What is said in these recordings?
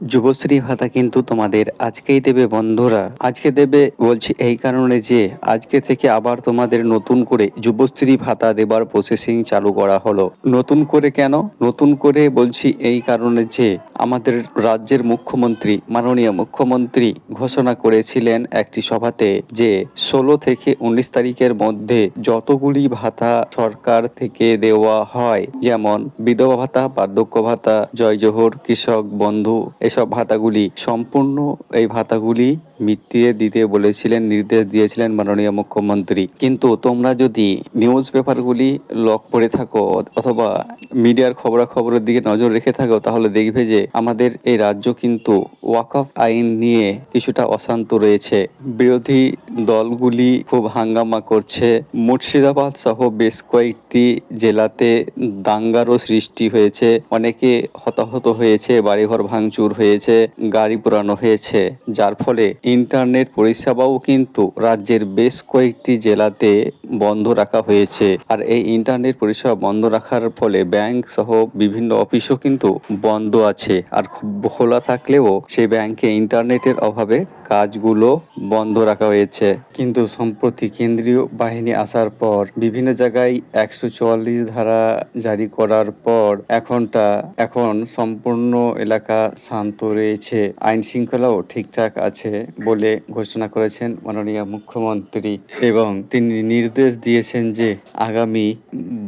যুবশ্রী ভাতা কিন্তু তোমাদের আজকেই দেবে বন্ধুরা। আজকে দেবে বলছি এই কারণে যে আজকে থেকে আবার তোমাদের নতুন করে যুবশ্রী ভাতা দেবার প্রসেসিং চালু করা হলো। নতুন করে কেন? নতুন করে বলছি এই কারণে যে আমাদের রাজ্যের মুখ্যমন্ত্রী, মাননীয় মুখ্যমন্ত্রী ঘোষণা করেছিলেন একটি সভাতে যে ষোলো থেকে উনিশ তারিখের মধ্যে যতগুলি ভাতা সরকার থেকে দেওয়া হয়, যেমন বিধবা ভাতা, বার্ধক্য ভাতা জয় জোহর কৃষক, বন্ধু এসব ভাতাগুলি সম্পূর্ণ এই ভাতাগুলি মিটিয়ে দিতে বলেছিলেন, নির্দেশ দিয়েছিলেন মাননীয় মুখ্যমন্ত্রী। কিন্তু তোমরা যদি নিউজ পেপারগুলি লক করে থাকো অথবা মিডিয়ার খবরাখবরের দিকে নজর রেখে থাকো, তাহলে দেখবে যে আমাদের এই রাজ্য কিন্তু ওয়াকফ আইন নিয়ে কিছুটা অশান্ত রয়েছে। বিরোধী দলগুলি খুব হাঙ্গামা করছে। মুর্শিদাবাদ সহ বেশ কয়েকটি জেলাতে দাঙ্গারও সৃষ্টি হয়েছে। অনেকে হতাহত হয়েছে, বাড়িঘর ভাঙচুর হয়েছে, গাড়ি পোড়ানো হয়েছে। যার ফলে ইন্টারনেট পরিষেবাও কিন্তু রাজ্যের বেশ কয়েকটি জেলাতে বন্ধ রাখা হয়েছে। আর এই ইন্টারনেট পরিষেবা বন্ধ রাখার ফলে ব্যাংক সহ বিভিন্ন অফিসও কিন্তু বন্ধ আছে। আর খোলা থাকলেও সেই ব্যাংকে ইন্টারনেটের অভাবে কাজগুলো বন্ধ রাখা হয়েছে। কিন্তু সম্প্রতি কেন্দ্রীয় বাহিনী আসার পর, বিভিন্ন জায়গায় একশো চুয়াল্লিশ ধারা জারি করার পর এখনটা, এখন সম্পূর্ণ এলাকা শান্ত রয়েছে। আইন শৃঙ্খলাও ঠিকঠাক আছে বলে ঘোষণা করেছেন মাননীয় মুখ্যমন্ত্রী। এবং তিনি নির্দেশ দিয়েছেন যে আগামী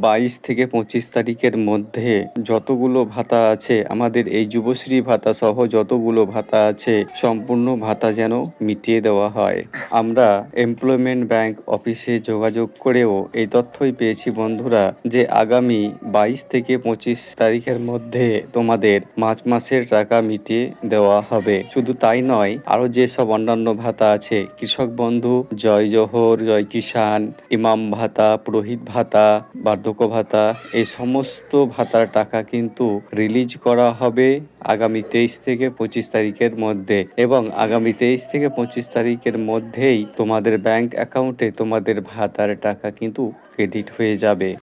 বাইশ থেকে পঁচিশ তারিখের মধ্যে যতগুলো ভাতা আছে, আমাদের এই যুবশ্রী ভাতা সহ যতগুলো ভাতা আছে, সম্পূর্ণ ভাতা যেন মিটিয়ে দেওয়া হয়। আমরা এমপ্লয়মেন্ট ব্যাংক অফিসে যোগাযোগ করেও এই তথ্যই পেয়েছি বন্ধুরা যে আগামী বাইশ থেকে পঁচিশ তারিখের মধ্যে তোমাদের মার্চ মাসের টাকা মিটিয়ে দেওয়া হবে। শুধু তাই নয়, আরও যেসব অন্যান্য ভাতা আছে, কৃষক বন্ধু, জয় জহর, জয় কিষাণ, ইমাম ভাতা, পুরোহিত ভাতা বার্ধক্য ভাতা। এই সমস্ত ভাতার টাকা কিন্তু রিলিজ করা হবে আগামী তেইশ থেকে পঁচিশ তারিখের মধ্যে এবং আগামী তেইশ থেকে পঁচিশ তারিখের মধ্যেই তোমাদের ব্যাংক অ্যাকাউন্টে তোমাদের ভাতার টাকা কিন্তু ক্রেডিট হয়ে যাবে।